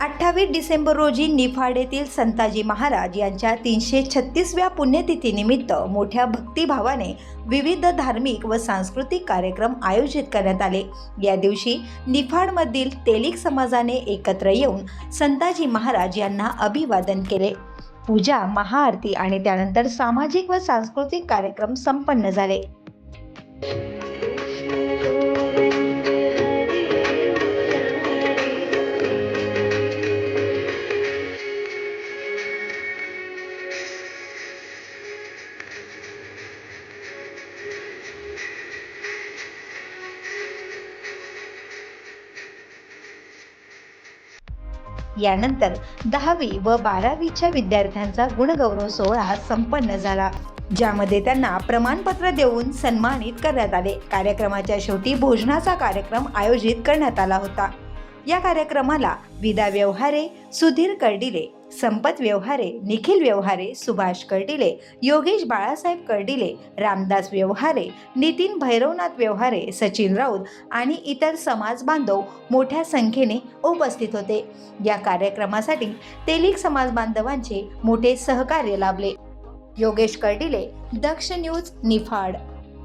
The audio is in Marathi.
अठ्ठावीस डिसेंबर रोजी निफाड येथील संताजी महाराज यांच्या तीनशे छत्तीसव्या पुण्यतिथीनिमित्त मोठ्या भक्तिभावाने विविध धार्मिक व सांस्कृतिक कार्यक्रम आयोजित करण्यात आले. या दिवशी निफाडमधील तेलिक समाजाने एकत्र येऊन संताजी महाराज यांना अभिवादन केले. पूजा महाआरती आणि त्यानंतर सामाजिक व सांस्कृतिक कार्यक्रम संपन्न झाले. यानंतर दहावी व बारावीच्या विद्यार्थ्यांचा गुणगौरव सोहळा संपन्न झाला ज्यामध्ये त्यांना प्रमाणपत्र देऊन सन्मानित करण्यात आले. कार्यक्रमाच्या शेवटी भोजनाचा कार्यक्रम आयोजित करण्यात आला होता. या कार्यक्रमाला विदा व्यवहारे सुधीर कर्डिले संपत व्यवहारे निखिल व्यवहारे सुभाष कर्डिले योगेश बाळासाहेब कर्डिले रामदास व्यवहारे नितीन भैरवनाथ व्यवहारे सचिन राऊत आणि इतर समाज बांधव मोठ्या संख्येने उपस्थित होते. या कार्यक्रमासाठी तेलिक समाज बांधवांचे मोठे सहकार्य लाभले. योगेश कर्डिले दक्ष न्यूज निफाड.